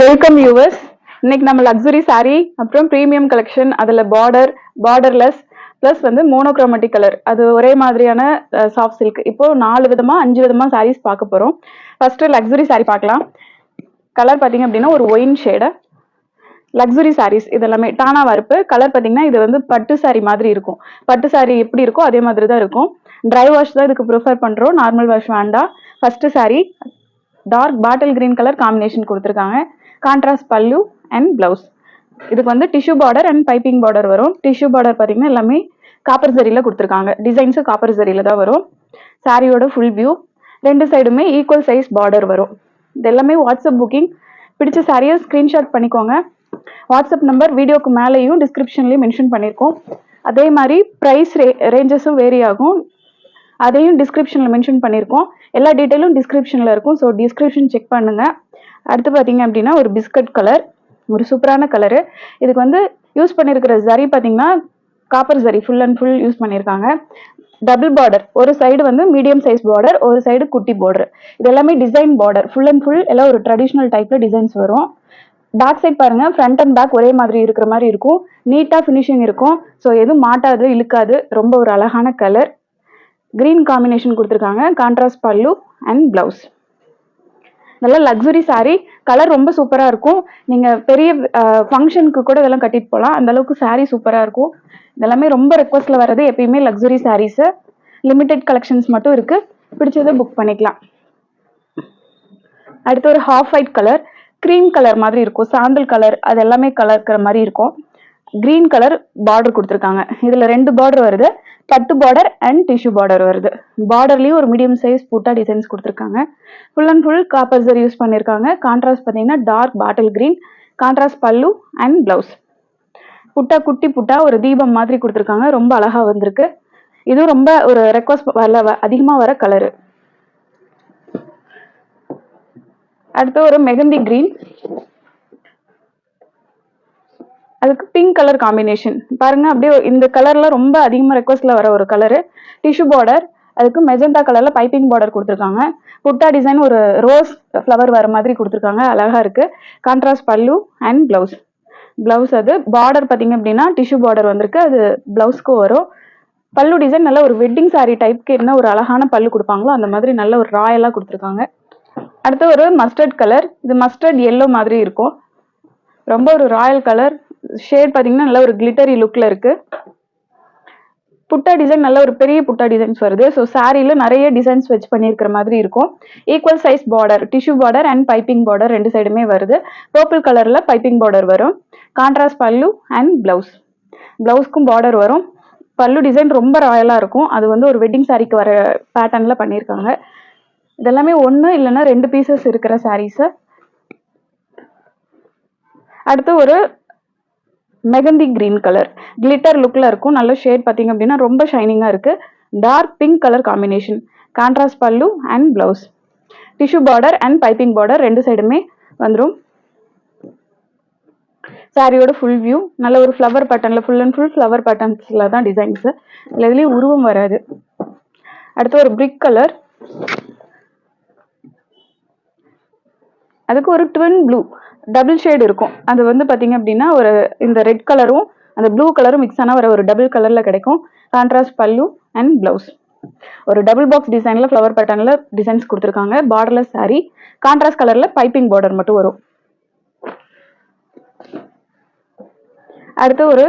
Welcome yours இன்னைக்கு நம்ம luxury saree அப்புறம் ப்ரீமியம் கலெக்ஷன் அதில் பார்டர் பார்டர்லெஸ் ப்ளஸ் வந்து மோனோக்ரோமேட்டிக் கலர் அது ஒரே மாதிரியான சாஃப்ட் சில்க் இப்போ நாலு விதமா அஞ்சு விதமா சாரீஸ் பார்க்க போறோம். ஃபர்ஸ்ட் லக்ஸுரி saree பார்க்கலாம். கலர் பார்த்தீங்க அப்படின்னா ஒரு ஒயின் ஷேடு லக்ஸுரி சாரீஸ் இதெல்லாமே. டானா வறுப்பு. கலர் பார்த்தீங்கன்னா இது வந்து பட்டு saree மாதிரி இருக்கும். பட்டு சாரீ எப்படி இருக்கோ அதே மாதிரி தான் இருக்கும். ட்ரை வாஷ் தான் இதுக்கு ப்ரிஃபர் பண்ணுறோம் நார்மல் வாஷ் வேண்டாம். First saree dark bottle green colour combination கொடுத்துருக்காங்க. கான்ட்ராஸ்ட் பல்லு அண்ட் பிளவுஸ் இதுக்கு வந்து tissue border and piping border வரும். டிஷ்யூ பார்டர் பார்த்தீங்கன்னா எல்லாமே காப்பர் ஜரியில் கொடுத்துருக்காங்க. டிசைன்ஸும் காப்பர் ஜரியில் தான் வரும். சாரியோட ஃபுல் வியூ ரெண்டு சைடுமே ஈக்குவல் சைஸ் பார்டர் வரும். இது எல்லாமே வாட்ஸ்அப் புக்கிங் பிடிச்ச சாரியை ஸ்க்ரீன்ஷாட் பண்ணிக்கோங்க. வாட்ஸ்அப் நம்பர் வீடியோக்கு மேலேயும் டிஸ்கிரிப்ஷன்லேயும் மென்ஷன் பண்ணியிருக்கோம் அதே மாதிரி ப்ரைஸ் ரே ரேஞ்சஸும் வேரி ஆகும். அதையும் டிஸ்கிரிப்ஷனில் மென்ஷன் பண்ணியிருக்கோம் எல்லா டீட்டெயிலும் டிஸ்கிரிப்ஷனில் இருக்கும். ஸோ டிஸ்கிரிப்ஷன் செக் பண்ணுங்கள் அடுத்து பார்த்தீங்க அப்படின்னா ஒரு பிஸ்கட் கலர் ஒரு சூப்பரான கலரு இதுக்கு வந்து யூஸ் பண்ணியிருக்கிற ஜரி பார்த்தீங்கன்னா copper zari full and full use பண்ணியிருக்காங்க டபுள் பார்டர் ஒரு சைடு வந்து மீடியம் சைஸ் பார்டர் ஒரு சைடு குட்டி பார்டர் இது எல்லாமே design border full and full எல்லாம் ஒரு ட்ரெடிஷ்னல் டைப்ல டிசைன்ஸ் வரும். பேக் சைட் பாருங்க ஃப்ரண்ட் அண்ட் பேக் ஒரே மாதிரி இருக்கிற மாதிரி இருக்கும். நீட்டா ஃபினிஷிங் இருக்கும். ஸோ எதுவும் மாட்டாது இழுக்காது. ரொம்ப ஒரு அழகான கலர் கிரீன் காம்பினேஷன் கொடுத்துருக்காங்க. கான்ட்ராஸ்ட் பல்லு அண்ட் பிளவுஸ் நல்லா லக்ஸுரி saree. கலர் ரொம்ப சூப்பராக இருக்கும். நீங்கள் பெரிய ஃபங்க்ஷனுக்கு கூட இதெல்லாம் கட்டிட்டு போகலாம் அந்த அளவுக்கு saree சூப்பராக இருக்கும். இதெல்லாமே ரொம்ப ரெக்வஸ்ட்டில் வர்றது எப்பயுமே லக்ஸுரி சாரீஸு லிமிடெட் கலெக்ஷன்ஸ் மட்டும் இருக்குது பிடிச்சதை புக் பண்ணிக்கலாம். அடுத்து ஒரு half white colour cream colour மாதிரி இருக்கும். சாண்டல் கலர் அது எல்லாமே கலர்க்கிற மாதிரி இருக்கும். கிரீன் கலர் பார்டர் கொடுத்துருக்காங்க. இதில் ரெண்டு பார்டர் வருது. பட்டு பார்டர் அண்ட் டிஷ்யூ பார்டர் வருது. பார்டர்லேயும் ஒரு மீடியம் சைஸ் புட்டா டிசைன்ஸ் கொடுத்துருக்காங்க. Full and full copper zari use பண்ணியிருக்காங்க கான்ட்ராஸ்ட் பார்த்தீங்கன்னா dark bottle green contrast pallu and blouse butta குட்டி புட்டா ஒரு தீபம் மாதிரி கொடுத்துருக்காங்க. ரொம்ப அழகா வந்திருக்கு. இதுவும் ரொம்ப ஒரு ரெக்வஸ்ட் வரல அதிகமாக வர கலரு அடுத்து ஒரு மெகந்தி கிரீன் அதுக்கு பிங்க் கலர் காம்பினேஷன் பாருங்க அப்படியே இந்த கலர்ல ரொம்ப அதிகமாக ரெக்வஸ்ட்ல வர ஒரு கலரு டிஷ்யூ பார்டர் அதுக்கு மெஜந்தா கலர்ல பைப்பிங் பார்டர் கொடுத்துருக்காங்க. புட்டா டிசைன் ஒரு ரோஸ் ஃப்ளவர் வர மாதிரி கொடுத்துருக்காங்க. அழகா இருக்கு. Contrast pallu and blouse blouse அது பார்டர் பார்த்தீங்க அப்படின்னா டிஷ்யூ பார்டர் வந்திருக்கு. அது பிளவுஸ்க்கு வரும். பல்லு டிசைன் நல்ல ஒரு வெட்டிங் saree டைப்க்கு என்ன ஒரு அழகான பல்லு கொடுப்பாங்களோ அந்த மாதிரி நல்ல ஒரு ராயலாக கொடுத்துருக்காங்க. அடுத்து ஒரு மஸ்டர்ட் கலர் இது மஸ்டர்ட் எல்லோ மாதிரி இருக்கும். ரொம்ப ஒரு ராயல் கலர் ஷேட் பார்த்தீங்கன்னா நல்ல ஒரு கிளிட்டரி லுக்கில் இருக்கு. புட்டா டிசைன் நல்ல ஒரு பெரிய புட்டா டிசைன்ஸ் வருது. ஸோ சாரியில் நிறைய டிசைன்ஸ் வச்சு பண்ணியிருக்கிற மாதிரி இருக்கும். Equal size border tissue border and piping border ரெண்டு சைடுமே வருது. பர்பிள் கலரில் பைப்பிங் பார்டர் வரும். கான்ட்ராஸ்ட் பல்லு அண்ட் பிளவுஸ் பிளவுஸ்க்கும் பார்டர் வரும். பல்லு டிசைன் ரொம்ப ராயலாக இருக்கும். அது வந்து ஒரு வெட்டிங் சாரிக்கு வர பேட்டர்னில் பண்ணியிருக்காங்க. இதெல்லாமே ஒன்று இல்லைன்னா ரெண்டு பீசஸ் இருக்கிற சாரீஸை அடுத்து ஒரு மெகந்தி கிரீன் கலர் கிளிட்டர் லுக்கில் இருக்கும். நல்ல ஷேட் பார்த்தீங்க அப்படின்னா ரொம்ப ஷைனிங்காக இருக்கு. Dark pink colour combination contrast pallu and blouse tissue border and piping border ரெண்டு சைடுமே வந்துடும் சாரியோட ஃபுல் வியூ நல்ல ஒரு ஃப்ளவர் பேட்டர்னில் ஃபுல் அண்ட் ஃபுல் ஃப்ளவர் பேட்டர்ன்ஸில் தான் டிசைன்ஸு இல்லை இதுலேயும் உருவம் வராது. அடுத்து ஒரு பிரிக் கலர் அதுக்கு ஒரு ட்வின் ப்ளூ டபுள் ஷேட் இருக்கும். அது வந்து பார்த்தீங்க அப்படின்னா ஒரு இந்த ரெட் கலரும் அந்த ப்ளூ கலரும் மிக்ஸ் ஆன வர ஒரு டபுள் கலரில் கிடைக்கும். கான்ட்ராஸ்ட் பல்லு அண்ட் பிளவுஸ் ஒரு டபுள் பாக்ஸ் டிசைனில் ஃப்ளவர் பேட்டர்னில் டிசைன்ஸ் கொடுத்துருக்காங்க. பார்டர்லெஸ் சாரீ கான்ட்ராஸ்ட் கலரில் பைப்பிங் பார்டர் மட்டும் வரும். அடுத்து ஒரு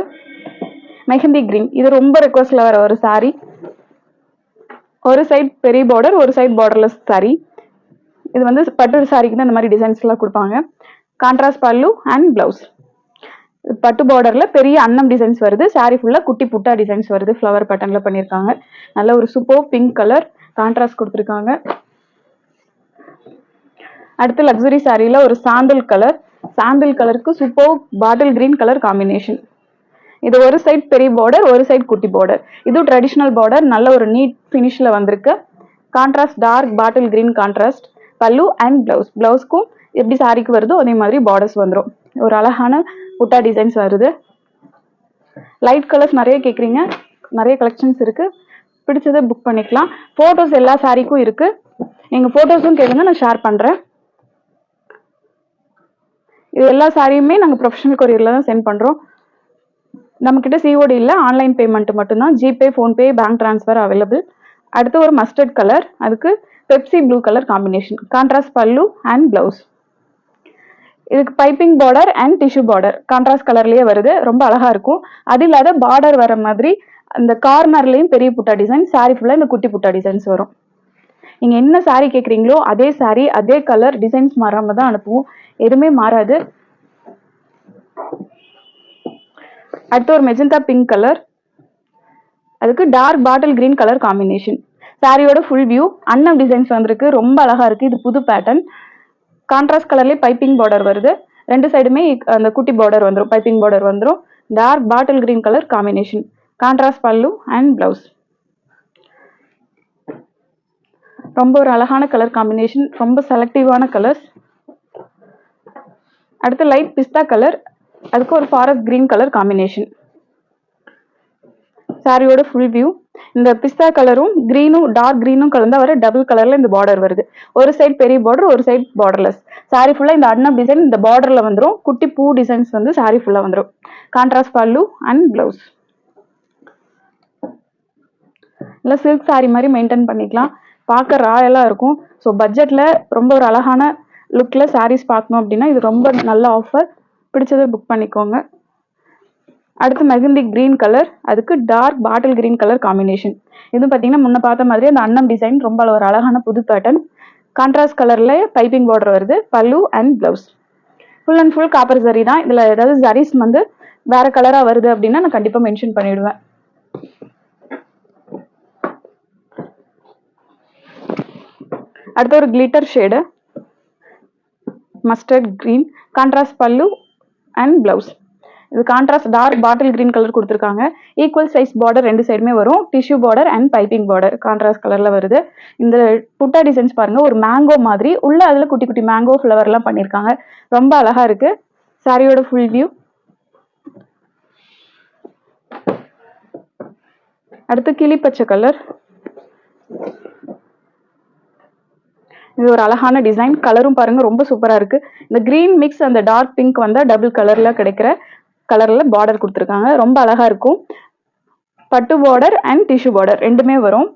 மெஹந்தி கிரீன் இது ரொம்ப ரெக்வஸ்ட்ல வர ஒரு saree. ஒரு சைட் பெரிய பார்டர் ஒரு சைட் பார்டர்லெஸ் saree. இது வந்து பட்டு சாரிக்கு தான் இந்த மாதிரி டிசைன்ஸ் எல்லாம் கொடுப்பாங்க. கான்ட்ராஸ்ட் பல்லு அண்ட் பிளவுஸ் பட்டு பார்டர்ல பெரிய அன்னம் டிசைன்ஸ் வருது. சாரீ ஃபுல்லா குட்டி புட்டா டிசைன்ஸ் வருது. ஃப்ளவர் பேட்டர்ன்ல பண்ணியிருக்காங்க நல்ல ஒரு சூப்பர் பிங்க் கலர் கான்ட்ராஸ்ட் கொடுத்துருக்காங்க. அடுத்து லக்ஸுரி சாரியில ஒரு சாண்டில் கலர் சாண்டல் கலருக்கு super bottle green colour combination இது ஒரு சைட் பெரிய பார்டர் ஒரு சைட் குட்டி பார்டர் இது ட்ரெடிஷ்னல் பார்டர் நல்ல ஒரு நீட் ஃபினிஷில் வந்திருக்கு. Contrast dark bottle green contrast pallu and blouse பிளவுஸ்க்கும் எப்படி சாரிக்கு வருதோ அதே மாதிரி பார்டர்ஸ் வந்துடும் ஒரு அழகான புட்டா டிசைன்ஸ் வருது. லைட் கலர்ஸ் நிறைய கேட்குறீங்க நிறைய கலெக்ஷன்ஸ் இருக்குது பிடிச்சதை புக் பண்ணிக்கலாம். ஃபோட்டோஸ் எல்லா சாரிக்கும் இருக்குது நீங்கள் ஃபோட்டோஸும் கேளுங்க நான் ஷேர் பண்ணுறேன் இது எல்லா சாரியுமே நாங்கள் ப்ரொஃபஷனல் கொரியரில் தான் சென்ட் பண்ணுறோம் நம்மக்கிட்ட சிஓடி இல்லை ஆன்லைன் பேமெண்ட் மட்டும்தான். GPay PhonePe bank transfer available அடுத்து ஒரு மஸ்டர்ட் கலர் அதுக்கு Pepsi blue colour combination contrast pallu and blouse இதுக்கு piping border and tissue border contrast கலர்லயே வருது. ரொம்ப அழகா இருக்கும். அது இல்லாத பார்டர் வர மாதிரி அந்த கார்னர்லயும் பெரிய புட்டா டிசைன் சாரி ஃபுல்லா இந்த குட்டி புட்டா டிசைன்ஸ் வரும். நீங்க என்ன சாரி கேக்குறீங்களோ அதே சாரி அதே கலர் டிசைன்ஸ் மாறாம தான் அனுப்புவோம். எதுவுமே மாறாது. அடுத்து ஒரு மெஜந்தா பிங்க் கலர் அதுக்கு dark bottle green colour combination சாரியோட ஃபுல் வியூ அன்னம் டிசைன்ஸ் வந்திருக்கு. ரொம்ப அழகா இருக்கு. இது புது பேட்டர்ன் கான்ட்ராஸ்ட் கலர்லேயே பைப்பிங் பார்டர் வருது. ரெண்டு சைடுமே அந்த குட்டி பார்டர் வந்துடும் பைப்பிங் பார்டர் வந்துடும் dark bottle green colour combination contrast pallu and blouse ரொம்ப ஒரு அழகான கலர் காம்பினேஷன் ரொம்ப செலக்டிவான கலர்ஸ் அடுத்து லைட் பிஸ்தா கலர் அதுக்கு ஒரு ஃபாரஸ்ட் கிரீன் கலர் காம்பினேஷன் சாரியோட ஃபுல் வியூ இந்த பிஸ்தா கலரும் கிரீனும் டார்க் கிரீனும் கலந்தா வர டபுள் கலர்ல இந்த பார்டர் வருது. ஒரு சைடு பெரிய பார்டர் ஒரு சைடு பார்டர்லெஸ் சாரி ஃபுல்லா இந்த அண்ணப் டிசைன் இந்த பார்டர்ல வந்துடும் குட்டி பூ டிசைன்ஸ் வந்து சாரி ஃபுல்லா வந்துடும் கான்ட்ராஸ்ட் பல்லு அண்ட் பிளவுஸ் இல்லை சில்க் சாரி மாதிரி மெயின்டைன் பண்ணிக்கலாம். பார்க்க ராயெல்லாம் இருக்கும். ஸோ பட்ஜெட்டில் ரொம்ப ஒரு அழகான லுக்கில் சாரீஸ் பார்க்கணும் அப்படின்னா இது ரொம்ப நல்ல ஆஃபர் பிடிச்சதை புக் பண்ணிக்கோங்க. அடுத்து மெகந்தி கிரீன் கலர் அதுக்கு dark bottle green colour combination இது பார்த்தீங்கன்னா முன்ன பார்த்த மாதிரி அந்த அன்னம் டிசைன் ரொம்ப ஒரு அழகான புது பேட்டர்ன் கான்ட்ராஸ்ட் கலரில் பைப்பிங் பார்டர் வருது pallu and blouse full and full copper zari தான். இதில் ஏதாவது ஜரிஸ் வந்து வேற கலராக வருது அப்படின்னா நான் கண்டிப்பாக மென்ஷன் பண்ணிவிடுவேன் அடுத்து ஒரு glitter shade mustard green contrast pallu and blouse இது contrast dark bottle green colour கொடுத்துருக்காங்க. ஈக்குவல் சைஸ் பார்டர் ரெண்டு சைடுமே வரும். Tissue border and piping border contrast கலர்ல வருது. இந்த புட்டா டிசைன்ஸ் பாருங்க ஒரு மேங்கோ மாதிரி. உள்ள அதுல குட்டி குட்டி மேங்கோ ஃப்ளவர்லாம் பண்ணியிருக்காங்க. ரொம்ப அழகா இருக்கு. சாரியோட ஃபுல் வியூ அடுத்து கிளி பச்சை கலர் இது ஒரு அழகான டிசைன் கலரும் பாருங்க ரொம்ப சூப்பரா இருக்கு. இந்த கிரீன் மிக்ஸ் அந்த டார்க் பிங்க் வந்தா டபுள் கலர்ல கிடைக்கிற கலர்ல பார்டர் கொடுத்துருக்காங்க. ரொம்ப அழகா இருக்கும். பட்டு பார்டர் அண்ட் டிஷ்யூ பார்டர் ரெண்டுமே வரும்.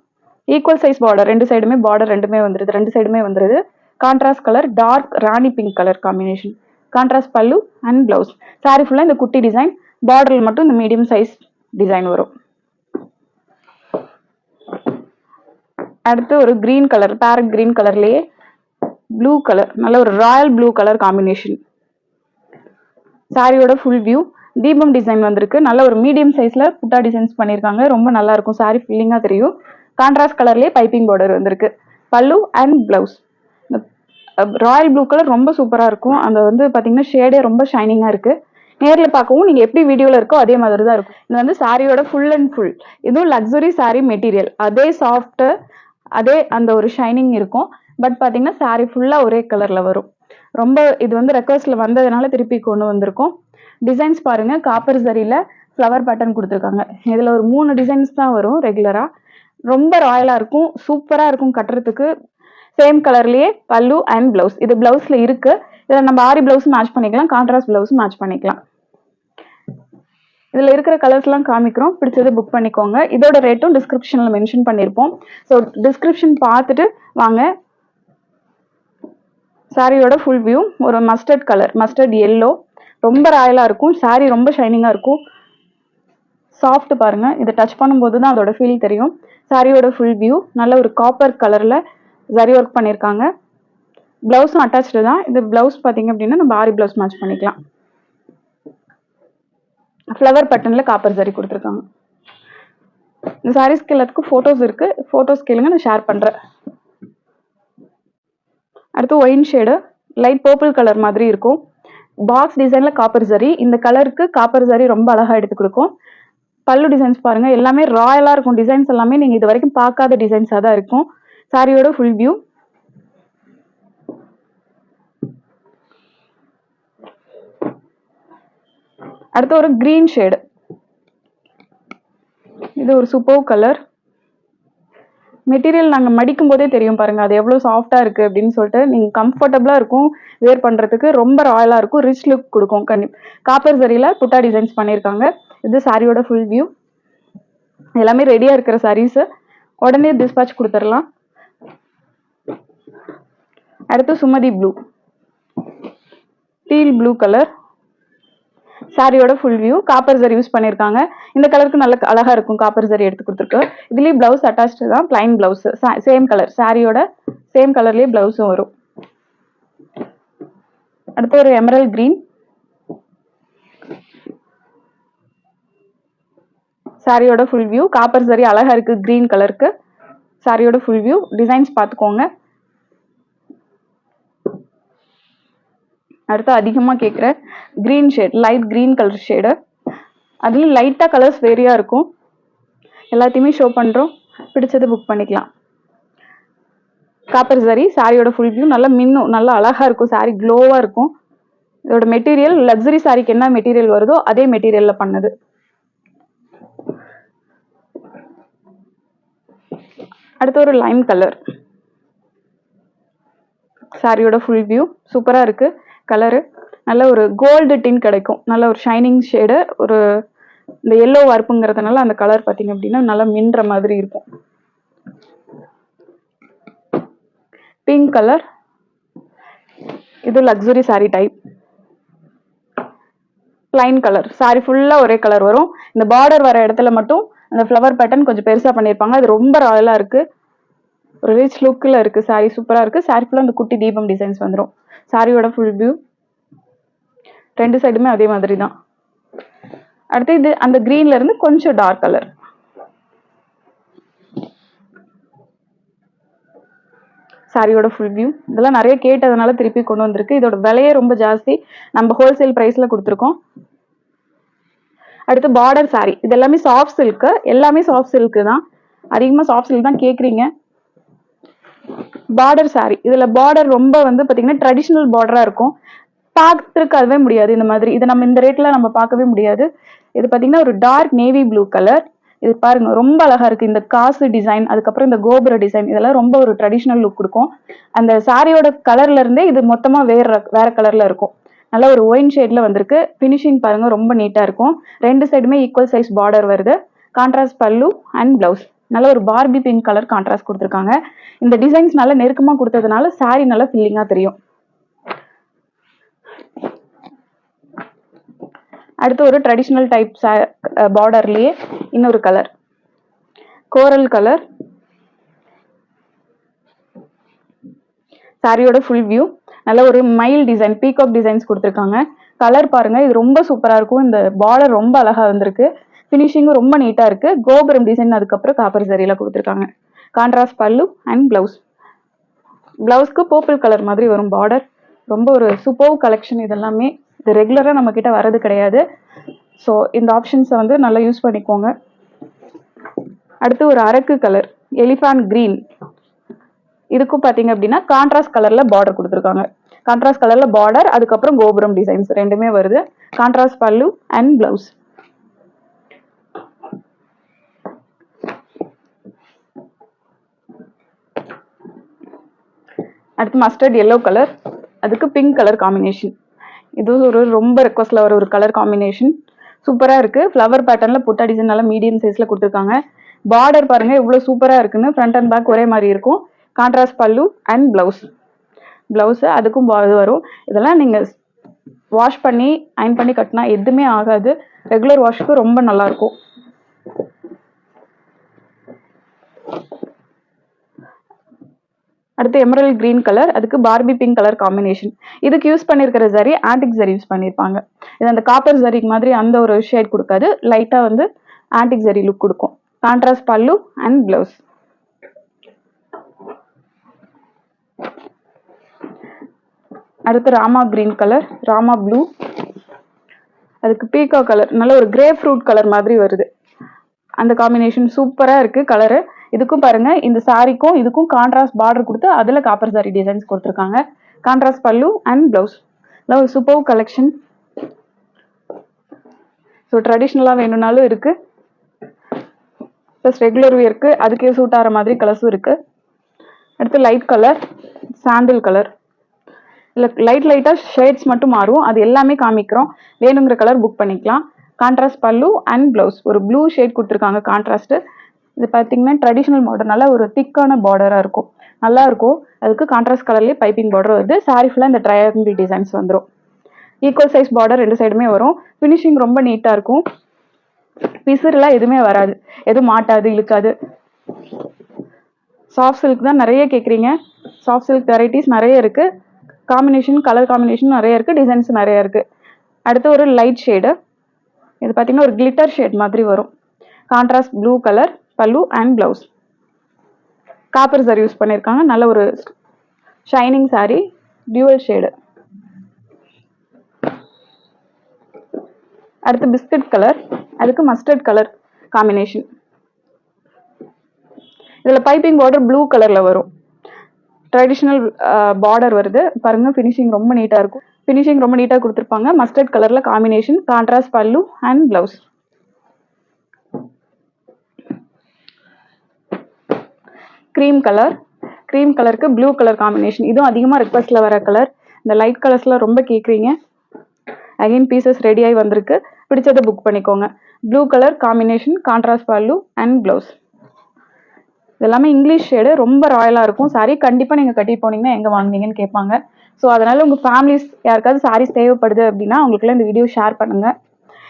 ஈக்குவல் சைஸ் பார்டர் ரெண்டு சைடுமே பார்டர் ரெண்டுமே வந்துருது. ரெண்டு சைடுமே வந்துருது. Contrast colour dark rani pink colour combination contrast pallu and blouse sari ஃபுல்லாக இந்த குட்டி டிசைன் பார்டரில் மட்டும் இந்த மீடியம் சைஸ் டிசைன் வரும். அடுத்து ஒரு கிரீன் கலர் பேரட் கிரீன் கலர்லேயே ப்ளூ கலர் நல்ல ஒரு ராயல் ப்ளூ கலர் காம்பினேஷன் சாரியோட ஃபுல் வியூ தீபம் டிசைன் வந்திருக்கு. நல்ல ஒரு மீடியம் சைஸ்ல புட்டா டிசைன்ஸ் பண்ணியிருக்காங்க ரொம்ப நல்லா இருக்கும். சாரி ஃபில்லிங்கா தெரியும். கான்ட்ராஸ்ட் கலர்லேயே பைப்பிங் பார்டர் வந்திருக்கு. Pallu and blouse royal blue colour ரொம்ப சூப்பராக இருக்கும். அந்த வந்து பார்த்தீங்கன்னா ஷேடே ரொம்ப ஷைனிங்காக இருக்கு. நேரில் பார்க்கவும் நீங்கள் எப்படி வீடியோவில் இருக்கோ அதே மாதிரி தான் இருக்கும். இது வந்து சாரியோட ஃபுல் அண்ட் ஃபுல் இதுவும் லக்ஸுரி சாரி மெட்டீரியல் அதே சாஃப்ட்டு அதே அந்த ஒரு ஷைனிங் இருக்கும். பட் பார்த்தீங்கன்னா சாரி ஃபுல்லாக ஒரே கலரில் வரும். ரொம்ப இது வந்து ரெக்வஸ்ட்டில் வந்ததுனால திருப்பி கொண்டு வந்திருக்கோம். டிசைன்ஸ் பாருங்க. காப்பர் சரியில் ஃப்ளவர் பேட்டர்ன் கொடுத்துருக்காங்க. இதில் ஒரு மூணு டிசைன்ஸ் தான் வரும் ரெகுலராக ரொம்ப ராயலாக இருக்கும் சூப்பராக இருக்கும் கட்டுறதுக்கு. சேம் கலர்லேயே பல்லு அண்ட் பிளவுஸ் இது ப்ளவுஸில் இருக்குது இதில் நம்ம ஆரி பிளவுஸ் மேட்ச் பண்ணிக்கலாம் கான்ட்ராஸ்ட் பிளவுஸ் மேட்ச் பண்ணிக்கலாம். இதில் இருக்கிற கலர்ஸ்லாம் காமிக்கிறோம். பிடிச்சது புக் பண்ணிக்கோங்க. இதோட ரேட்டும் டிஸ்கிரிப்ஷனில் மென்ஷன் பண்ணியிருப்போம். ஸோ டிஸ்கிரிப்ஷன் பார்த்துட்டு வாங்க. சாரியோட ஃபுல் வியூ ஒரு மஸ்டர்ட் கலர் மஸ்டர்ட் எல்லோ ரொம்ப ராயலாக இருக்கும். சாரீ ரொம்ப ஷைனிங்காக இருக்கும். சாஃப்ட் பாருங்க. இதை டச் பண்ணும்போது தான் அதோட ஃபீல் தெரியும். சாரியோட ஃபுல் வியூ நல்ல ஒரு காப்பர் கலரில் சரி ஒர்க் பண்ணியிருக்காங்க ப்ளவுஸும் அட்டாச்சு தான். இது ப்ளவுஸ் பார்த்தீங்க அப்படின்னா நம்ம ஆரி ப்ளவுஸ் மேட்ச் பண்ணிக்கலாம். ஃப்ளவர் பட்டனில் காப்பர் சரி கொடுத்துருக்காங்க. இந்த சாரீ எல்லாத்துக்கும் ஃபோட்டோஸ் இருக்கு. ஃபோட்டோஸ் கேளுங்க நான் ஷேர் பண்ணுறேன் அடுத்து wine shade light purple colour மாதிரி இருக்கும். பாக்ஸ் டிசைன்ல காப்பர் சரி இந்த கலருக்கு காப்பர் சரி ரொம்ப அழகா எடுத்து கொடுக்கும். பல்லு டிசைன்ஸ் பாருங்க. எல்லாமே ராயலா இருக்கும். டிசைன்ஸ் எல்லாமே நீங்க இது வரைக்கும் பார்க்காத டிசைன்ஸா தான் இருக்கும். சாரியோட ஃபுல் வியூ அடுத்து ஒரு கிரீன் ஷேடு இது ஒரு சூப்பர் கலர் மெட்டீரியல் நாங்கள் மடிக்கும் போதே தெரியும் பாருங்கள் அது எவ்வளோ சாஃப்டாக இருக்குது அப்படின்னு சொல்லிட்டு நீங்கள் கம்ஃபர்டபுளாக இருக்கும். வேர் பண்ணுறதுக்கு ரொம்ப ராயலாக இருக்கும். ரிச் லுக் கொடுக்கும். கண்டி காப்பர் சரியில் புட்டா டிசைன்ஸ் பண்ணியிருக்காங்க. இது சாரியோட ஃபுல் வியூ எல்லாமே ரெடியாக இருக்கிற சாரீஸு உடனே டிஸ்பேச் கொடுத்துடலாம். அடுத்து சுமதி ப்ளூ டீல் ப்ளூ கலர் சாரியோட full view copper zari use பண்ணியிருக்காங்க இந்த கலருக்கு நல்ல அழகா இருக்கும் காப்பர் சரி எடுத்து கொடுத்துருக்கு. இதுலேயும் பிளவுஸ் அட்டாச்சு தான் பிளைன் பிளவுஸ் சேம் கலர் சாரியோட சேம் கலர்லயே பிளவுஸும் வரும். அடுத்து ஒரு எமரல் கிரீன் சாரியோட ஃபுல் வியூ காப்பர் சரி அழகா இருக்கு கிரீன் கலருக்கு சாரியோட ஃபுல் வியூ டிசைன்ஸ் பார்த்துக்கோங்க. அடுத்து அதிகமாக கேட்குற green shade light green colour shade அதுலேயும் லைட்டாக கலர்ஸ் வேரியாக இருக்கும். எல்லாத்தையுமே ஷோ பண்ணுறோம் பிடிச்சது புக் பண்ணிக்கலாம். காப்பர் சாரி சாரியோட ஃபுல் வியூ நல்லா மின்னும் நல்லா அழகாக இருக்கும். சாரி க்ளோவாக இருக்கும். இதோட மெட்டீரியல் லக்ஸரி சாரிக்கு என்ன மெட்டீரியல் வருதோ அதே மெட்டீரியலில் பண்ணது. அடுத்து ஒரு லைம் கலர் சாரியோட ஃபுல் வியூ சூப்பராக இருக்குது கலரு. நல்ல ஒரு கோல்டு டின் கிடைக்கும். நல்ல ஒரு ஷைனிங் ஷேடு ஒரு இந்த எல்லோ வறுப்புங்கிறதுனால அந்த கலர் பார்த்தீங்க அப்படின்னா நல்லா மின்ற மாதிரி இருக்கும். பிங்க் கலர் இது luxury sari type line colour sari ஃபுல்லாக ஒரே கலர் வரும். இந்த பார்டர் வர இடத்துல மட்டும் அந்த ஃப்ளவர் பேட்டர்ன் கொஞ்சம் பெருசாக பண்ணியிருப்பாங்க. அது ரொம்ப ராயலாக இருக்குது ஒரு ரிச் லுக்கில் இருக்குது சாரி சூப்பராக இருக்குது சாரி ஃபுல்லாக அந்த குட்டி தீபம் டிசைன்ஸ் வந்துடும் சாரியோட ஃபுல் வியூ ரெண்டு சைடுமே அதே மாதிரி தான் அடுத்து இது அந்த greenல இருந்து கொஞ்சம் டார்க் கலர் சாரியோட ஃபுல் வியூ இதெல்லாம் நிறைய கேட்டதுனால திருப்பி கொண்டு வந்திருக்கு. இதோட விலையே ரொம்ப ஜாஸ்தி. நம்ம ஹோல்சேல் ப்ரைஸில் கொடுத்துருக்கோம். அடுத்து பார்டர் சாரி இது எல்லாமே சாஃப்ட் சில்க்கு எல்லாமே சாஃப்ட் சில்க்கு தான். அதிகமாக சாஃப்ட் சில்க் தான் கேட்குறீங்க பார்டர் சாரி இதுல பார்டர் ரொம்ப வந்து பாத்தீங்கன்னா ட்ரெடிஷ்னல் பார்டரா இருக்கும். பார்த்துருக்கவே முடியாது இந்த மாதிரி. இதை நம்ம இந்த ரேட்ல நம்ம பார்க்கவே முடியாது. இது பாத்தீங்கன்னா ஒரு டார்க் நேவி ப்ளூ கலர் இது பாருங்க ரொம்ப அழகா இருக்கு. இந்த காசு டிசைன் அதுக்கப்புறம் இந்த கோபுர டிசைன் இதெல்லாம் ரொம்ப ஒரு ட்ரெடிஷ்னல் லுக் கொடுக்கும். அந்த சாரியோட கலர்ல இருந்தே இது மொத்தமா வேற வேற கலர்ல இருக்கும். நல்ல ஒரு ஒயின் ஷேட்ல வந்திருக்கு. ஃபினிஷிங் பாருங்க ரொம்ப நீட்டா இருக்கும். ரெண்டு சைடுமே ஈக்குவல் சைஸ் பார்டர் வருது. கான்ட்ராஸ்ட் பல்லு அண்ட் பிளவுஸ் நல்ல ஒரு பார்பி பிங்க் கலர் கான்ட்ராஸ்ட் கொடுத்துருக்காங்க. இந்த டிசைன்ஸ் நல்லா நெருக்கமாக கொடுத்ததுனால saree நல்லா ஃபில்லிங்காக தெரியும். அடுத்து ஒரு ட்ரெடிஷ்னல் டைப் பார்டர்லேயே இன்னொரு கலர் கோரல் கலர் சாரியோட ஃபுல் வியூ நல்ல ஒரு மைல் டிசைன் பீகாக் டிசைன்ஸ் கொடுத்துருக்காங்க. கலர் பாருங்க இது ரொம்ப சூப்பராக இருக்கும். இந்த பார்டர் ரொம்ப அழகாக வந்திருக்கு. ஃபினிஷிங்கும் ரொம்ப நீட்டாக இருக்குது கோபுரம் டிசைன் அதுக்கப்புறம் காப்பர் சரியில கொடுத்துருக்காங்க. கான்ட்ராஸ்ட் பல்லு அண்ட் ப்ளவுஸ் ப்ளவுஸ்க்கு பர்பிள் கலர் மாதிரி வரும் பார்டர் ரொம்ப ஒரு சூப்பர் கலெக்ஷன் இதெல்லாமே. இது ரெகுலராக நம்ம கிட்ட வர்றது கிடையாது. ஸோ இந்த ஆப்ஷன்ஸை வந்து நல்லா யூஸ் பண்ணிக்கோங்க. அடுத்து ஒரு அரக்கு கலர் எலிஃபான் க்ரீன் இதுக்கும் பார்த்தீங்க அப்படின்னா கான்ட்ராஸ்ட் கலரில் பார்டர் கொடுத்துருக்காங்க. கான்ட்ராஸ்ட் கலரில் பார்டர் அதுக்கப்புறம் கோபுரம் டிசைன்ஸ் ரெண்டுமே வருது. கான்ட்ராஸ்ட் பல்லு அண்ட் ப்ளவுஸ் அடுத்து மஸ்டர்ட் எல்லோ கலர் அதுக்கு பிங்க் கலர் காம்பினேஷன் இது ஒரு ரொம்ப ரெக்வஸ்ட்ல வர ஒரு கலர் காம்பினேஷன் சூப்பரா இருக்கு. ஃப்ளவர் பேட்டர்ன்ல புட்டா டிசைன் நல்லா மீடியம் சைஸ்ல கொடுத்துருக்காங்க. பார்டர் பாருங்க இவ்வளவு சூப்பரா இருக்குன்னு. ஃப்ரண்ட் அண்ட் பேக் ஒரே மாதிரி இருக்கும். Contrast pallu and blouse blouse அதுக்கும் பா- இது வரும். இதெல்லாம் நீங்க வாஷ் பண்ணி அயன் பண்ணி கட்டினா எதுவுமே ஆகாது. ரெகுலர் வாஷ்க்கு ரொம்ப நல்லா இருக்கும். அடுத்து எமரல் கிரீன் கலர் அதுக்கு பார்பி பிங்க் கலர் காம்பினேஷன் இதுக்கு யூஸ் பண்ணியிருக்கிற சரி ஆன்டிக் சரி யூஸ் பண்ணியிருப்பாங்க இது அந்த காப்பர் சரிக்கு மாதிரி அந்த ஒரு ஷேட் கொடுக்காது. லைட்டாக வந்து ஆன்டிக் சரி லுக் கொடுக்கும். கான்ட்ராஸ்ட் பல்லு அண்ட் பிளவுஸ் அடுத்து rama green colour rama blue அதுக்கு பீகா கலர் நல்ல ஒரு கிரே ஃப்ரூட் கலர் மாதிரி வருது. அந்த காம்பினேஷன் சூப்பராக இருக்குது கலரு இதுக்கும் பாருங்க இந்த சாரிக்கும் இதுக்கும் கான்ட்ராஸ்ட் பார்டர் கொடுத்து அதுல காப்பர் சாரி டிசைன்ஸ் கொடுத்துருக்காங்க. கான்ட்ராஸ்ட் பல்லு அண்ட் பிளவுஸ் ஒரு சூப்பர் கலெக்ஷன் ஸோ ட்ரெடிஷ்னலாக வேணும்னாலும் இருக்கு. ப்ளஸ் ரெகுலர் வேர்க்கு அதுக்கே சூட் ஆகிற மாதிரி கலர்ஸும் இருக்குது அடுத்து லைட் கலர் சாண்டில் கலர் இல்லை லைட் லைட்டாக ஷேட்ஸ் மட்டும் மாறும். அது எல்லாமே காமிக்கிறோம். வேணுங்கிற கலர் புக் பண்ணிக்கலாம். கான்ட்ராஸ்ட் பல்லு அண்ட் ப்ளவுஸ் ஒரு ப்ளூ ஷேட் கொடுத்துருக்காங்க கான்ட்ராஸ்ட்டு இது பார்த்தீங்கன்னா ட்ரெடிஷ்னல் மாடர்னால ஒரு திக்கான பார்டராக இருக்கும். நல்லா இருக்கும் அதுக்கு கான்ட்ராஸ்ட் கலர்லேயே பைப்பிங் பார்டர் வருது. சாரி ஃபுல்லாக இந்த ட்ரையாங்கிள் டிசைன்ஸ் வந்துடும் ஈக்குவல் சைஸ் பார்டர் ரெண்டு சைடுமே வரும். ஃபினிஷிங் ரொம்ப நீட்டாக இருக்கும். பிசுறுலாம் எதுவுமே வராது. எதுவும் மாட்டாது இழுக்காது. சாஃப்ட் சில்க் தான் நிறைய கேட்குறீங்க சாஃப்ட் சில்க் வெரைட்டிஸ் நிறைய இருக்குது காம்பினேஷன் கலர் காம்பினேஷன் நிறைய இருக்குது டிசைன்ஸ் நிறைய இருக்குது அடுத்து ஒரு லைட் ஷேடு இது பார்த்தீங்கன்னா ஒரு கிளிட்டர் ஷேட் மாதிரி வரும். Contrast blue colour pallu and blouse copper zari use பண்ணியிருக்காங்க நல்ல ஒரு ஷைனிங் saree டியூவல் ஷேடு அடுத்து பிஸ்கட் கலர் அதுக்கு மஸ்டர்ட் கலர் காம்பினேஷன் இதில் பைப்பிங் பார்டர் ப்ளூ கலரில் வரும். ட்ரெடிஷ்னல் பார்டர் வருது. பாருங்க ஃபினிஷிங் ரொம்ப நீட்டாக இருக்கும். ஃபினிஷிங் ரொம்ப நீட்டாக கொடுத்துருப்பாங்க. மஸ்டர்ட் கலரில் combination contrast pallu and blouse cream colour cream கலருக்கு ப்ளூ கலர் காம்பினேஷன் இதுவும் அதிகமாக ரிக்வஸ்ட்டில் வர கலர் இந்த லைட் கலர்ஸ்லாம் ரொம்ப கேட்குறீங்க அகைன் பீசஸ் ரெடியாகி வந்திருக்கு. பிடிச்சதை புக் பண்ணிக்கோங்க. Blue colour combination contrast pallu and blouse இதெல்லாமே இங்கிலீஷ் ஷேடு ரொம்ப ராயலாக இருக்கும். சாரீ கண்டிப்பாக நீங்கள் கட்டிட்டு போனீங்கன்னா எங்கே வாங்கினீங்கன்னு கேட்பாங்க. ஸோ அதனால் உங்கள் ஃபேமிலிஸ் யாருக்காவது சாரீஸ் தேவைப்படுது அப்படின்னா அவங்களுக்குலாம் இந்த வீடியோ ஷேர் பண்ணுங்கள்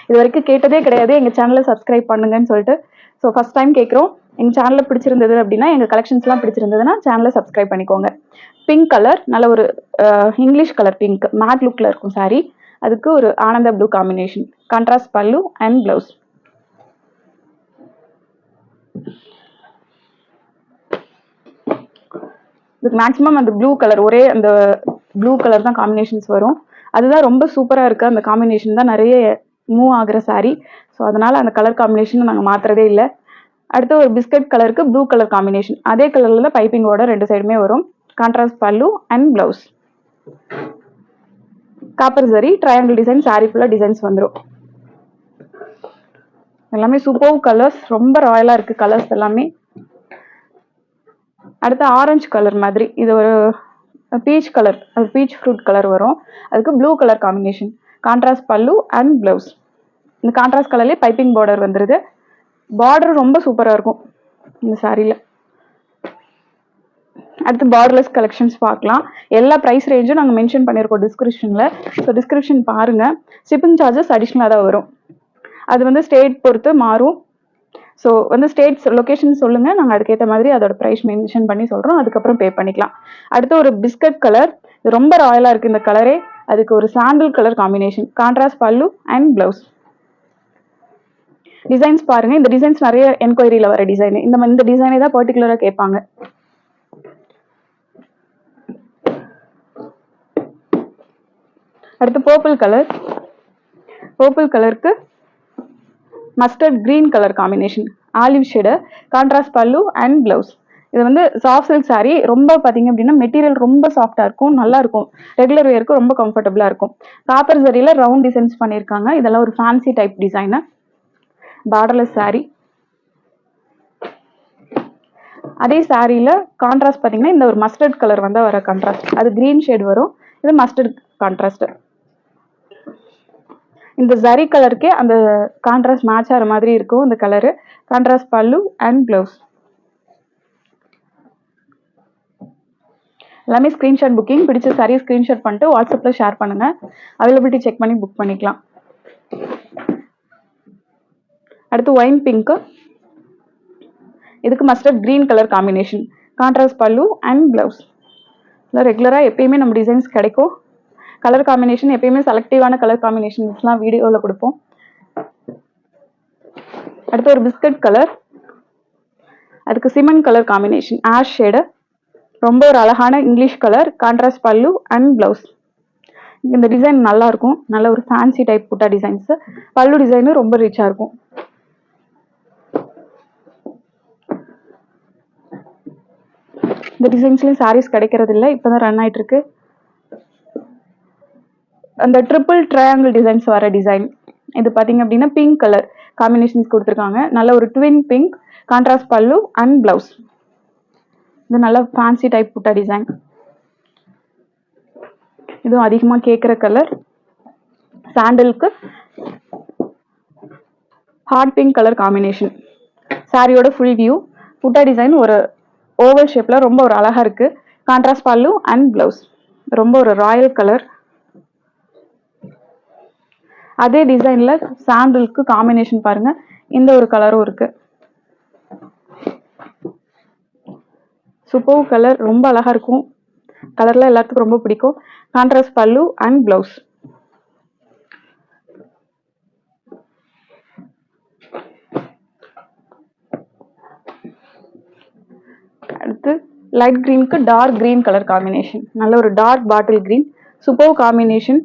இது வரைக்கும் கேட்டதே கிடையாது. எங்கள் சேனலை சப்ஸ்கிரைப் பண்ணுங்கன்னு சொல்லிட்டு. ஸோ ஃபஸ்ட் டைம் கேட்குறோம் எங்கள் சேனலில் பிடிச்சிருந்தது அப்படின்னா எங்கள் கலெக்ஷன்ஸ்லாம் பிடிச்சிருந்ததுன்னா சேனலை சப்ஸ்கிரைப் பண்ணிக்கோங்க. பிங்க் கலர் நல்ல ஒரு இங்கிலீஷ் கலர் பிங்க் மேட் லுக்கில் இருக்கும் saree. அதுக்கு ஒரு ஆனந்த blue combination contrast pallu and blouse இதுக்கு மேக்ஸிமம் அந்த ப்ளூ கலர் ஒரே அந்த ப்ளூ கலர் தான் காம்பினேஷன்ஸ் வரும். அதுதான் ரொம்ப சூப்பராக இருக்குது அந்த காம்பினேஷன் தான் நிறைய மூவ் ஆகுற saree. ஸோ அதனால் அந்த கலர் காம்பினேஷன் நாங்கள் மாற்றுறதே இல்லை. அடுத்து ஒரு பிஸ்கட் கலருக்கு ப்ளூ கலர் காம்பினேஷன் அதே கலரில் தான் பைப்பிங்கோட ரெண்டு சைடுமே வரும். Contrast pallu and blouse copper zari triangle design sari ஃபுல்லாக டிசைன்ஸ் வந்துடும் எல்லாமே சூப்பர் கலர்ஸ் ரொம்ப ராயலாக இருக்குது கலர்ஸ் எல்லாமே. அடுத்து ஆரஞ்சு கலர் மாதிரி இது ஒரு பீச் கலர் அது பீச் ஃப்ரூட் கலர் வரும். அதுக்கு blue colour combination contrast pallu and blouse இந்த கான்ட்ராஸ்ட் கலர்லேயே பைப்பிங் பார்டர் வந்துருது. பார்டர் ரொம்ப சூப்பராக இருக்கும். இந்த சாரியில் அடுத்து பார்டர்லெஸ் கலெக்ஷன்ஸ் பார்க்கலாம். எல்லா ப்ரைஸ் ரேஞ்சும் நாங்கள் மென்ஷன் பண்ணியிருக்கோம் டிஸ்கிரிப்ஷனில் ஸோ டிஸ்கிரிப்ஷன் பாருங்கள் ஷிப்பிங் சார்ஜஸ் அடிஷ்னலாக தான் வரும். அது வந்து ஸ்டேட் பொறுத்து மாறும். ஸோ வந்து ஸ்டேட்ஸ் லொக்கேஷன் சொல்லுங்கள் நாங்கள் அதுக்கேற்ற மாதிரி அதோட ப்ரைஸ் மென்ஷன் பண்ணி சொல்கிறோம் அதுக்கப்புறம் பே பண்ணிக்கலாம். அடுத்து ஒரு பிஸ்கட் கலர் இது ரொம்ப ராயலாக இருக்குது இந்த கலரே அதுக்கு ஒரு sandal colour combination contrast pallu and blouse designs பாருங்க. இந்த டிசைன்ஸ் நிறைய என்கொயரியில வர டிசைன் இந்த மாதிரி இந்த டிசைனே தான் பர்டிகுலராக கேட்பாங்க. அடுத்து பர்பிள் கலர் பர்பிள் கலருக்கு mustard green colour combination olive shade contrast pallu and blouse இது வந்து சாஃப்ட் சில்க் சாரீ ரொம்ப பார்த்தீங்க அப்படின்னா மெட்டீரியல் ரொம்ப சாஃப்டாக இருக்கும் நல்லா இருக்கும். ரெகுலர் வேருக்கு ரொம்ப கம்ஃபர்டபுளாக இருக்கும். காப்பர் சரியில் ரவுண்ட் டிசைன்ஸ் பண்ணியிருக்காங்க. இதெல்லாம் ஒரு fancy type design borderless sari அதே சாரியில் கான்ட்ராஸ்ட் பார்த்தீங்கன்னா இந்த ஒரு மஸ்டர்ட் கலர் வந்தால் வர கான்ட்ராஸ்ட் அது க்ரீன் ஷேட் வரும். இது மஸ்டர்ட் கான்ட்ராஸ்ட் இந்த ஜரி கலருக்கே அந்த கான்ட்ராஸ்ட் மேட்ச் ஆகிற மாதிரி இருக்கும் இந்த colour contrast pallu and blouse எல்லாமே ஸ்க்ரீன்ஷாட் புக்கிங் பிடிச்ச சாரி ஸ்க்ரீன்ஷாட் பண்ணிட்டு வாட்ஸ்அப்பில் ஷேர் பண்ணுங்கள் அவைலபிலிட்டி செக் பண்ணி புக் பண்ணிக்கலாம். அடுத்து ஒயின் பிங்க்கு இதுக்கு mustard green colour combination contrast pallu and blouse இல்லை ரெகுலராக எப்பயுமே நம்ம டிசைன்ஸ் கிடைக்கும். கலர் காம்பினேஷன் எப்பயுமே செலக்டிவான கலர் காம்பினேஷன்ஸ்லாம் வீடியோவில் கொடுப்போம். அடுத்து ஒரு பிஸ்கட் கலர் அதுக்கு cement colour combination ash shade ரொம்ப ஒரு அழகான English colour contrast pallu and blouse இந்த டிசைன் நல்லாயிருக்கும் நல்ல ஒரு ஃபேன்சி டைப் புட்டா டிசைன்ஸு பல்லு டிசைனும் ரொம்ப ரிச்சாக இருக்கும். இந்த டிசைன்ஸ்லையும் சாரீஸ் கிடைக்கிறது இப்போ தான் ரன் ஆயிட்டு இருக்கு அந்த ட்ரிபிள் ட்ரையாங்கிள் டிசைன்ஸ் வர டிசைன் இது பார்த்தீங்க அப்படின்னா பிங்க் கலர் காம்பினேஷன்ஸ் கொடுத்துருக்காங்க. நல்ல ஒரு twin pink contrast pallu and blouse இது நல்ல ஃபேன்சி டைப் புட்டா டிசைன் இதுவும் அதிகமாக கேட்குற கலர் சாண்டலுக்கு ஹார்ட் பிங்க் கலர் காம்பினேஷன் சாரியோட ஃபுல் வியூ புட்டா டிசைன் ஒரு ஓவல் ஷேப்பில் ரொம்ப ஒரு அழகாக இருக்குது கான்ட்ராஸ்ட் பல்லு அண்ட் ப்ளவுஸ் ரொம்ப ஒரு ராயல் கலர் அதே டிசைனில் சாண்டலுக்கு காம்பினேஷன் பாருங்கள் இந்த ஒரு கலரும் இருக்குது சூப்பர் கலர் ரொம்ப அழகாக இருக்கும். கலர்லாம் எல்லாத்துக்கும் ரொம்ப பிடிக்கும். கான்ட்ராஸ்ட் பல்லு அண்ட் ப்ளவுஸ் அடுத்து லைட் க்ரீனுக்கு டார்க் க்ரீன் கலர் காம்பினேஷன் நல்ல ஒரு dark bottle green super combination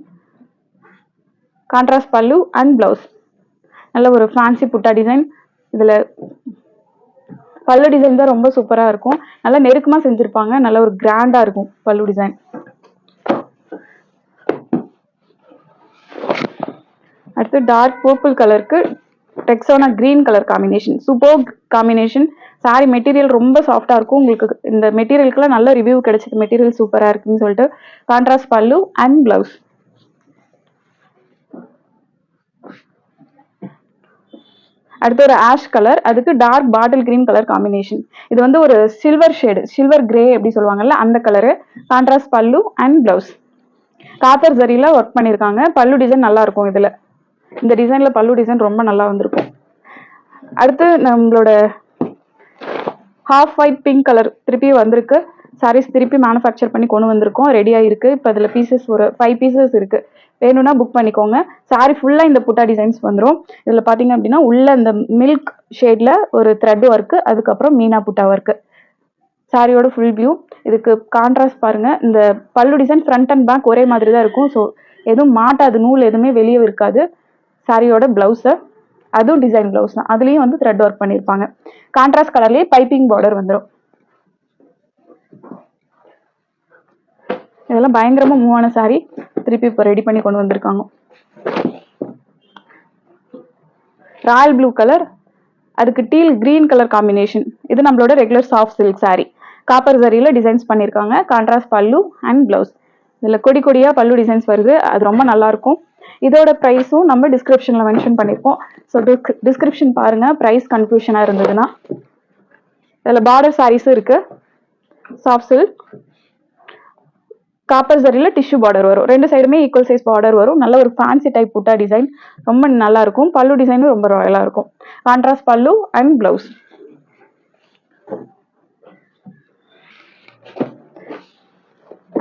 contrast pallu and blouse நல்ல ஒரு ஃபேன்சி புட்டா டிசைன் இதில் பல்லு டிசைன் தான் ரொம்ப சூப்பராக இருக்கும். நல்லா நெருக்கமாக செஞ்சுருப்பாங்க. நல்ல ஒரு கிராண்டாக இருக்கும் பல்லு டிசைன் அடுத்து டார்க் பர்பிள் கலருக்கு டெக்ஸோனா green colour combination super combination sari material ரொம்ப சாஃப்டாக இருக்கும். உங்களுக்கு இந்த மெட்டீரியலுக்குலாம் நல்ல ரிவ்யூ கிடைச்சது. மெட்டீரியல் சூப்பராக இருக்குன்னு சொல்லிட்டு கான்ட்ராஸ்ட் பல்லு அண்ட் ப்ளவுஸ் அடுத்து ஒரு ஆஷ் கலர் அதுக்கு dark bottle green colour combination இது வந்து ஒரு சில்வர் ஷேடு சில்வர் கிரே அப்படி சொல்லுவாங்கல்ல அந்த colour contrast pallu and blouse காத்தர் ஜரியில் ஒர்க் பண்ணியிருக்காங்க. பல்லு டிசைன் நல்லா இருக்கும் இதில். இந்த டிசைனில் பல்லு டிசைன் ரொம்ப நல்லா வந்திருக்கும். அடுத்து நம்மளோட ஹாஃப் ஒயிட் பிங்க் கலர் திருப்பி வந்திருக்கு. சாரீஸ் திருப்பி மேனுஃபேக்சர் பண்ணி கொண்டு வந்திருக்கோம். ரெடியாக இருக்குது இப்போ அதில் பீசஸ் ஒரு ஃபைவ் பீசஸ் இருக்குது வேணும்னா புக் பண்ணிக்கோங்க. சாரி ஃபுல்லாக இந்த புட்டா டிசைன்ஸ் வந்துடும் இதில் பார்த்தீங்க அப்படின்னா உள்ள இந்த மில்க் ஷேடில் ஒரு த்ரெட் ஒர்க்கு அதுக்கப்புறம் மீனா புட்டா ஒர்க்கு சாரியோட ஃபுல் வியூ இதுக்கு கான்ட்ராஸ்ட் பாருங்கள் இந்த பல்லு டிசைன் ஃப்ரண்ட் அண்ட் பேக் ஒரே மாதிரி தான் இருக்கும். ஸோ எதுவும் மாட்டாது. நூல் எதுவுமே வெளியே இருக்காது. சாரியோட ப்ளவுஸை அதுவும் டிசைன் ப்ளவுஸ் தான். அதுலேயும் வந்து த்ரெட் ஒர்க் பண்ணியிருப்பாங்க கான்ட்ராஸ்ட் கலர்லேயே பைப்பிங் பார்டர் வந்துடும் இதெல்லாம் பயங்கரமாக மூவ் ஆன சாரி திருப்பி இப்போ ரெடி பண்ணி கொண்டு வந்திருக்காங்க. ராயல் ப்ளூ கலர் அதுக்கு டீல் க்ரீன் கலர் காம்பினேஷன் இது நம்மளோட regular soft silk sari copper சரியில் designs பண்ணியிருக்காங்க கான்ட்ராஸ்ட் பல்லு அண்ட் ப்ளவுஸ் இதில் கொடி கொடியாக பல்லு டிசைன்ஸ் வருது. அது ரொம்ப நல்லாயிருக்கும் இதோட ப்ரைஸும் நம்ம டிஸ்கிரிப்ஷனில் மென்ஷன் பண்ணியிருக்கோம் ஸோ டிஸ்கிரிப்ஷன் பாருங்கள் ப்ரைஸ் கன்ஃபியூஷனாக இருந்ததுன்னா இதில் பார்டர் சாரீஸும் இருக்குது சாஃப்ட் சில்க் காப்பர் சரியில் டிஷ்யூ பார்டர் வரும். ரெண்டு சைடுமே ஈக்குவல் சைஸ் பார்டர் வரும். நல்ல ஒரு ஃபேன்சி டைப் புட்டா டிசைன் ரொம்ப நல்லா இருக்கும். பல்லு டிசைனும் ரொம்ப ராயலாக இருக்கும். கான்ட்ராஸ்ட் பல்லு அண்ட் ப்ளவுஸ்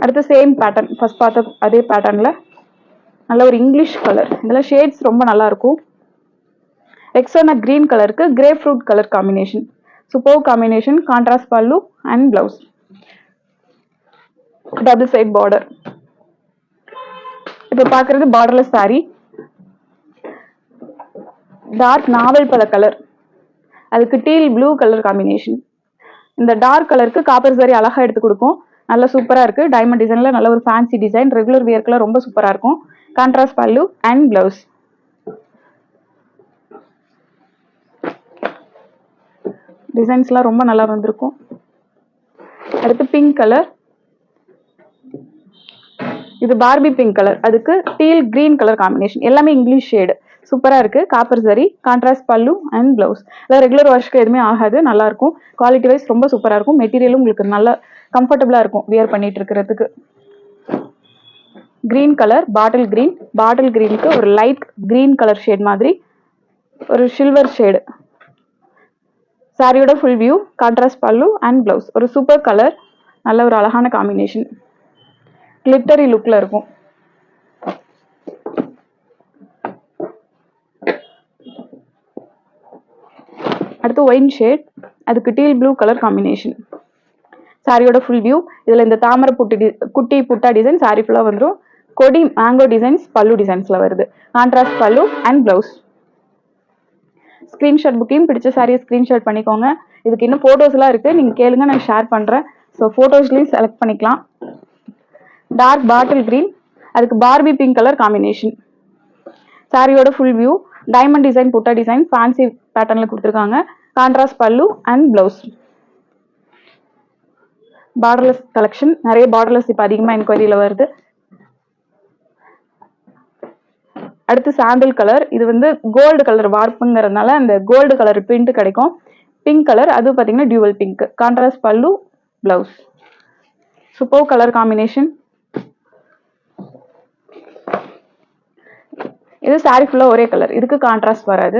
அடுத்து சேம் பேட்டர்ன் ஃபர்ஸ்ட் பார்த்த அதே பேட்டர்னில் நல்ல ஒரு இங்கிலீஷ் கலர் இதெல்லாம் ஷேட்ஸ் ரொம்ப நல்லா இருக்கும் எக்ஸோனா கிரீன் கலருக்கு grey fruit colour combination super combination contrast pallu and blouse double side border இப்போ பார்க்குறது பார்டர்லெஸ் சாரீ டார்க் நாவல் பல கலர் அதுக்கு டீல் ப்ளூ கலர் காம்பினேஷன் இந்த டார்க் கலருக்கு காப்பர் சாரி அழகாக எடுத்து கொடுக்கும். நல்ல சூப்பராக இருக்குது டைமண்ட் டிசைனில் நல்ல ஒரு ஃபேன்சி டிசைன் ரெகுலர் வியர்க்கெலாம் ரொம்ப சூப்பராக இருக்கும். கான்ட்ராஸ்ட் பல்லு அண்ட் பிளவுஸ் டிசைன்ஸ்லாம் ரொம்ப நல்லா வந்திருக்கும். அடுத்து பிங்க் கலர் இது பார்பி பிங்க் கலர் அதுக்கு டீல் கிரீன் கலர் காம்பினேஷன் எல்லாமே இங்கிலீஷ் ஷேடு சூப்பராக இருக்கு. Copper zari contrast pallu and blouse அதாவது ரெகுலர் வாஷ்க்கு எதுவுமே ஆகாது. நல்லா இருக்கும். குவாலிட்டி வைஸ் ரொம்ப சூப்பராக இருக்கும். மெட்டீரியலும் உங்களுக்கு நல்லா கம்ஃபர்டபுளாக இருக்கும். வியர் பண்ணிட்டு இருக்கிறதுக்கு. Green colour bottle green bottle கிரீனுக்கு ஒரு லைட் கிரீன் கலர் ஷேட் மாதிரி ஒரு சில்வர் ஷேடு சாரியோட full view contrast pallu and blouse ஒரு சூப்பர் கலர் நல்ல ஒரு அழகான காம்பினேஷன் கிளிட்டரி லுக்கில் இருக்கும். அடுத்து ஒயின் ஷேட் அதுக்கு டீல் ப்ளூ கலர் காம்பினேஷன் சாரியோட ஃபுல் வியூ இதில் இந்த தாமரை புட்டி டி குட்டி புட்டா டிசைன் சாரி ஃபுல்லாக வந்துடும் கொடி மேங்கோ டிசைன்ஸ் பல்லு டிசைன்ஸில் வருது. Contrast pallu and blouse screenshot புக்கையும் பிடிச்ச சாரியை ஸ்க்ரீன்ஷாட் பண்ணிக்கோங்க. இதுக்கு இன்னும் ஃபோட்டோஸ்லாம் இருக்குது நீங்கள் கேளுங்க நான் ஷேர் பண்ணுறேன் ஸோ ஃபோட்டோஸ்லேயும் செலக்ட் பண்ணிக்கலாம். டார்க் பாட்டில் கிரீன் அதுக்கு பார்பி பிங்க் கலர் காம்பினேஷன் சாரியோட full view diamond design butta design fancy பேட்டர்னில் கொடுத்துருக்காங்க. Contrast pallu and blouse borderless collection நிறைய பார்டர்லெஸ் இப்போ அதிகமாக என்கொயரியில் வருது. அடுத்து சாண்டில் கலர் இது வந்து கோல்டு கலர் வார்ப்புங்கிறதுனால அந்த கோல்டு கலர் பிரிண்ட் கிடைக்கும். பிங்க் கலர் அது பார்த்தீங்கன்னா dual pink contrast pallu blouse super colour combination இது saree ஃபுல்லாக ஒரே கலர் இதுக்கு கான்ட்ராஸ்ட் வராது.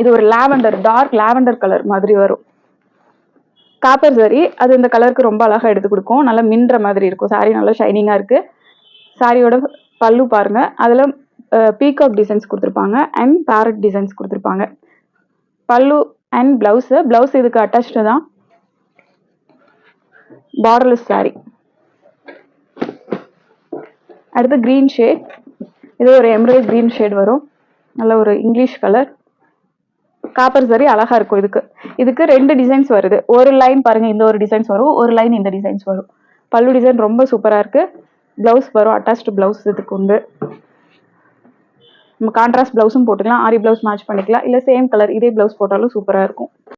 இது ஒரு லாவெண்டர் டார்க் லாவெண்டர் கலர் மாதிரி வரும். காப்பர் சாரி அது இந்த கலருக்கு ரொம்ப அழகாக எடுத்து கொடுக்கும். நல்லா மின்ற மாதிரி இருக்கும். Saree நல்லா ஷைனிங்காக இருக்கு. சாரியோட பல்லு பாருங்க. அதில் பீகாக் டிசைன்ஸ் கொடுத்துருப்பாங்க அண்ட் பேரட் டிசைன்ஸ் கொடுத்துருப்பாங்க. பல்லு அண்ட் பிளவுஸு பிளவுஸ் இதுக்கு அட்டாச்சு தான். Borderless saree. அடுத்து க்ரீன் ஷேட் இது ஒரு எம்ப்ராய்ட் க்ரீன் ஷேட் வரும். நல்ல ஒரு இங்கிலீஷ் கலர் காப்பர் சரி அழகா இருக்கும் இதுக்கு. இதுக்கு ரெண்டு டிசைன்ஸ் வருது. ஒரு லைன் பாருங்க இந்த ஒரு டிசைன்ஸ் வரும் ஒரு லைன் இந்த டிசைன்ஸ் வரும். பல்லு டிசைன் ரொம்ப சூப்பரா இருக்கு. பிளவுஸ் வரும் அட்டாச்டு பிளவுஸ் இதுக்கு உண்டு. நம்ம கான்ட்ராஸ்ட் பிளவுஸும் போட்டுக்கலாம் ஆரி பிளவுஸ் மேட்ச் பண்ணிக்கலாம். இல்லை சேம் கலர் இதே பிளவுஸ் போட்டாலும் சூப்பராக இருக்கும்.